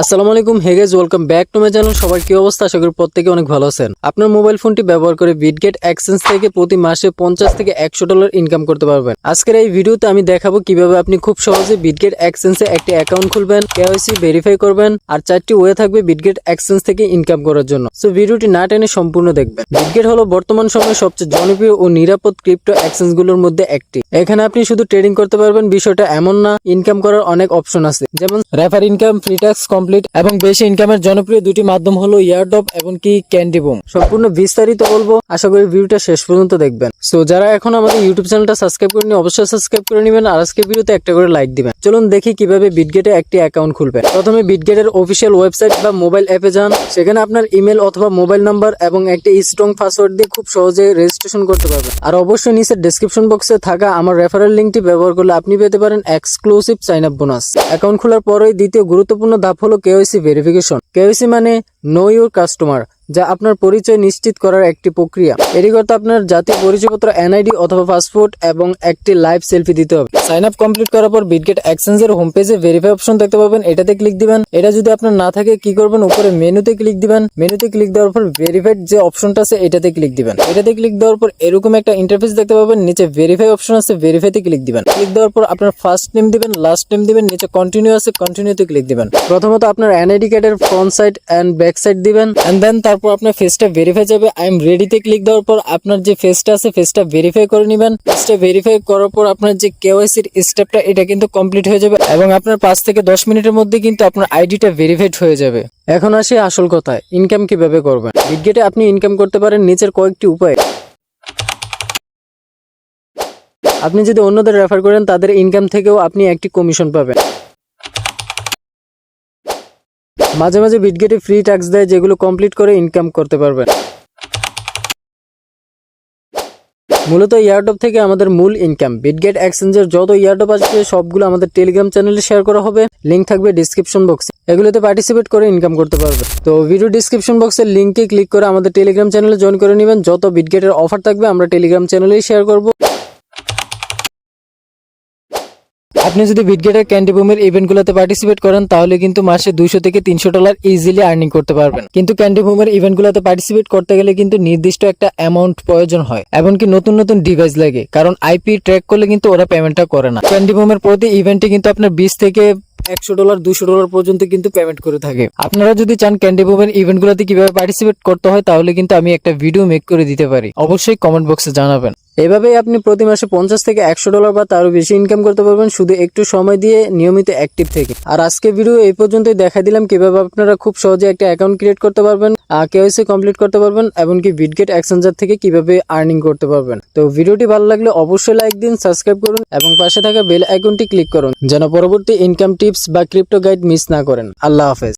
আসসালামু আলাইকুম। Hey guys welcome back to my channel সবার কি অবস্থা? আশা করি প্রত্যেকে অনেক ভালো আছেন। আপনার মোবাইল ফোনটি ব্যবহার করে বিটগেট এক্সচেঞ্জ থেকে প্রতি মাসে পঞ্চাশ থেকে একশো ডলার ইনকাম করতে পারবেন। আজকের এই ভিডিওতে আমি দেখাবো কীভাবে আপনি খুব সহজে বিটগেট এক্সচেঞ্জে একটি অ্যাকাউন্ট খুলবেন কেওয়াইসি ভেরিফাই করবেন, আর চারটি ওয়ে থাকবে বিটগেট এক্সচেঞ্জ থেকে ইনকাম করার জন্য। সো ভিডিওটি না টেনে সম্পূর্ণ দেখবেন। বিটগেট হলো বর্তমান সময়ে সবচেয়ে জনপ্রিয় ও নিরাপদ ক্রিপ্টো এক্সচেঞ্জগুলোর মধ্যে একটি। এখানে আপনি শুধু ট্রেডিং করতে পারবেন, বিষয়টা এমন না ইনকাম করার অনেক অপশন আছে। যেমন refer income free tax complete এবং বেশি ইনকামের জনপ্রিয় দুটি মাধ্যম হলো ইয়ারডপ এবং কি ক্যান্ডি বুম সম্পূর্ণ বিস্তারিত বলব, আশা করি ভিডিওটা শেষ পর্যন্ত দেখবেন। সো যারা এখন আমাদের ইউটিউব চ্যানেলটা সাবস্ক্রাইব করেনি অবশ্যই সাবস্ক্রাইব করে নেবেন আর আজকে ভিডিওতে একটা করে লাইক দিবেন। চলুন দেখি কীভাবে বিটগেটে একটি অ্যাকাউন্ট খুলবেন। প্রথমে বিটগেটের অফিসিয়াল ওয়েবসাইট বা মোবাইল অ্যাপে যান। সেখানে আপনার ইমেল অথবা মোবাইল নাম্বার এবং একটি স্ট্রং পাসওয়ার্ড দিয়ে খুব সহজে রেজিস্ট্রেশন করতে পারবেন। আর অবশ্যই নিচে ডেসক্রিপশন বক্সে থাকা আমার রেফারেল লিঙ্কটি ব্যবহার করলে আপনি পেতে পারেন exclusive sign up bonus account খোলার পরেই দ্বিতীয় গুরুত্বপূর্ণ ধাপ হলো কেওয়াইসি ভেরিফিকেশন কেওয়াইসি মানে নো ইউর কাস্টমার যা আপনার পরিচয় নিশ্চিত করার একটি প্রক্রিয়া। এটি করতে আপনার জাতীয় পরিচয়পত্র এনআইডি অথবা পাসপোর্ট এবং একটি লাইভ সেলফি দিতে হবে। সাইন আপ কমপ্লিট করার পর বিটগেট এক্সচেঞ্জের হোম পেজে ভেরিফাই অপশন দেখতে পাবেন এটাতে ক্লিক দিবেন। এটা যদি আপনার না থাকে, কি করবেন? উপরে মেনুতে ক্লিক দিবেন। মেনুতে ক্লিক দেওয়ার পর ভেরিফাইড যে অপশনটা আছে, এটাতে ক্লিক দিবেন। এটাতে ক্লিক দেওয়ার পর এরকম একটা ইন্টারফেস দেখতে পাবেন। নিচে ভেরিফাই অপশন আছে ভেরিফাইতে ক্লিক দিবেন। ক্লিক দেওয়ার পর আপনার ফার্স্ট নেম দিবেন লাস্ট নেম দিবেন, নিচে কন্টিনিউ আছে কন্টিনিউতে ক্লিক দিবেন। প্রথমত আপনার এনআইডি কার্ডের front side and back side দিবেন। এন্ড দেন তারপর আপনার ফেসটা ভেরিফাই যাবে। আই এম রেডিতে ক্লিক দেওয়ার পর আপনার যে ফেসটা আছে ফেসটা ভেরিফাই করে নেবেন। ফেসটা ভেরিফাই করার পর আপনার যে কেওয়াইসির স্টেপটা এটা কিন্তু কমপ্লিট হয়ে যাবে এবং আপনার পাঁচ থেকে দশ মিনিটের মধ্যে কিন্তু আপনার আইডিটা ভেরিফাইড হয়ে যাবে। এখন আসি আসল কথায় ইনকাম কীভাবে করবেন? বিটগেটে আপনি ইনকাম করতে পারেন, নিচের কয়েকটি উপায়। আপনি যদি অন্যদের রেফার করেন, তাদের ইনকাম থেকেও আপনি একটি কমিশন পাবেন। মাঝে মাঝে বিটগেটে ফ্রি ট্যাক্স দেয়, যেগুলো কমপ্লিট করে ইনকাম করতে পারবেন। মূলত ইয়ারডপ থেকে আমাদের মূল ইনকাম বিটগেট এক্সচেঞ্জের যত ইয়ারডপ আসবে, সবগুলো আমাদের টেলিগ্রাম চ্যানেলে শেয়ার করা হবে। লিঙ্ক থাকবে ডিসক্রিপশন বক্সে এগুলোতে পার্টিসিপেট করে ইনকাম করতে পারবে। তো ভিডিও ডিসক্রিপশন বক্সের লিঙ্কে ক্লিক করে আমাদের টেলিগ্রাম চ্যানেলে জয়েন করে নেবেন। যত বিটগেটের অফার থাকবে, আমরা টেলিগ্রাম চ্যানেলেই শেয়ার করব। আপনি যদি বিটগেটের ক্যান্ডি বুমের ইভেন্টগুলোতে পার্টিসিপেট করেন, তাহলে কিন্তু মাসে দুইশো থেকে তিনশো ডলার ইজিলি আর্নিং করতে পারবেন। কিন্তু ক্যান্ডি বুমের ইভেন্টগুলোতে পার্টিসিপেট করতে গেলে কিন্তু নির্দিষ্ট একটা অ্যামাউন্ট প্রয়োজন হয়, এমনকি নতুন নতুন ডিভাইস লাগে, কারণ আইপি ট্র্যাক করলে কিন্তু ওরা পেমেন্টটা করে না। ক্যান্ডি বুমের প্রতি ইভেন্টে কিন্তু আপনার বিশ থেকে একশো ডলার দুশো ডলার পর্যন্ত কিন্তু পেমেন্ট করে থাকে। আপনারা যদি চান ক্যান্ডি বুমের ইভেন্টগুলোতে কীভাবে পার্টিসিপেট করতে হয়, তাহলে কিন্তু আমি একটা ভিডিও মেক করে দিতে পারি। অবশ্যই কমেন্ট বক্সে জানাবেন। এভাবেই আপনি প্রতি মাসে পঞ্চাশ থেকে একশো ডলার বা তারও বেশি ইনকাম করতে পারবেন শুধু একটু সময় দিয়ে নিয়মিত অ্যাক্টিভ থেকে। আর আজকে ভিডিও এই পর্যন্তই দেখা দিলাম কীভাবে আপনারা খুব সহজে একটা অ্যাকাউন্ট ক্রিয়েট করতে পারবেন কেওয়াইসি কমপ্লিট করতে পারবেন, এমনকি বিটগেট এক্সচেঞ্জার থেকে কীভাবে আর্নিং করতে পারবেন। তো ভিডিওটি ভালো লাগলে অবশ্যই লাইক দিন সাবস্ক্রাইব করুন এবং পাশে থাকা বেল আইকনটি ক্লিক করুন, যেন পরবর্তী ইনকাম টিপস বা ক্রিপ্টো গাইড মিস না করেন। আল্লাহ হাফেজ।